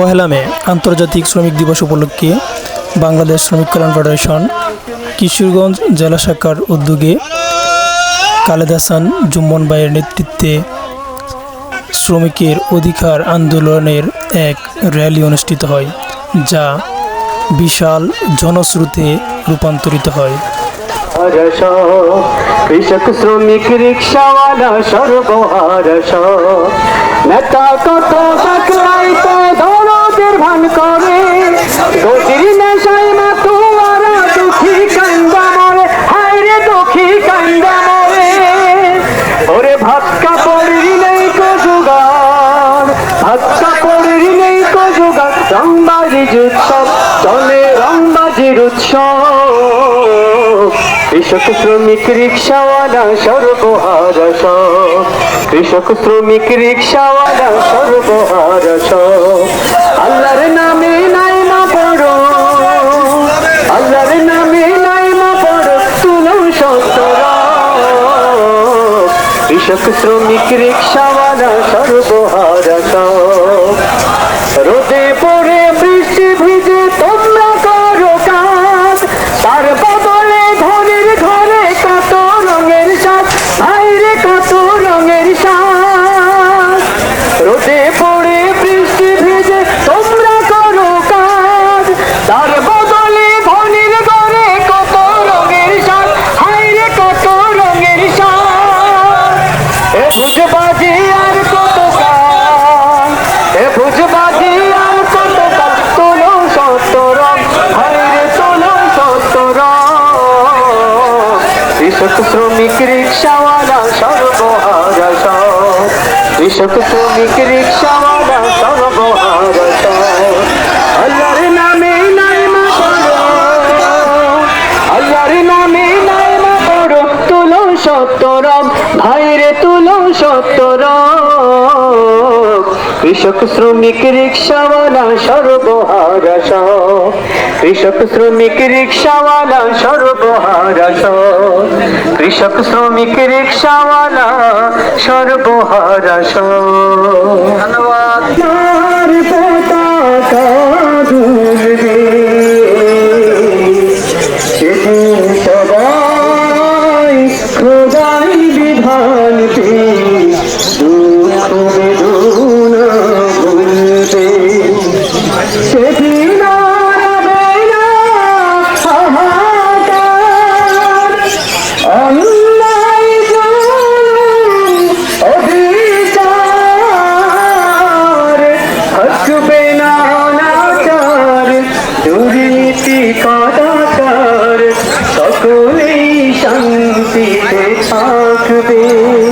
পহেলা মে, আন্তর্জাতিক শ্রমিক দিবস উপলক্ষে বাংলাদেশ শ্রমিক কল্যাণ ফেডারেশন কিশোরগঞ্জ জেলা শাখার উদ্যোগে খালেদ হাসান জুম্মন ভাইয়ের নেতৃত্বে শ্রমিকের অধিকার আন্দোলনের এক র্যালি অনুষ্ঠিত হয়, যা বিশাল জনস্রোতে রূপান্তরিত হয়। কৃষক শ্রমিক রিক্সাওয়ালা সর্বহারস নেতা কত কৃষক শ্রমিক রিক্সাওয়ালা সর্বহারস কৃষক শ্রমিক রিক্সাওয়ালা সর্বহারস আল্লাহর নামে নাই মা পড়ো। আল্লাহর নামে নাই মা পড়ো, তুলো কৃষক শ্রমিক রিক্সাওয়ালা সর্বহারস রোদে রিক্সাওয়ালা সর্বহারস কৃষক শ্রমিক রিক্সাওয়ালা তুলো সত্তর ভাইরে তুলো সত্তর কৃষক শ্রমিক রিক্সাওয়ালা সর্বহারাস কৃষক শ্রমিক রিক্সাওয়ালা সর্বহারাস কৃষক শ্রমিক রিক্সাওয়ালা সর্বহারাস ধন্যবাদ। কদাচার থাকবে।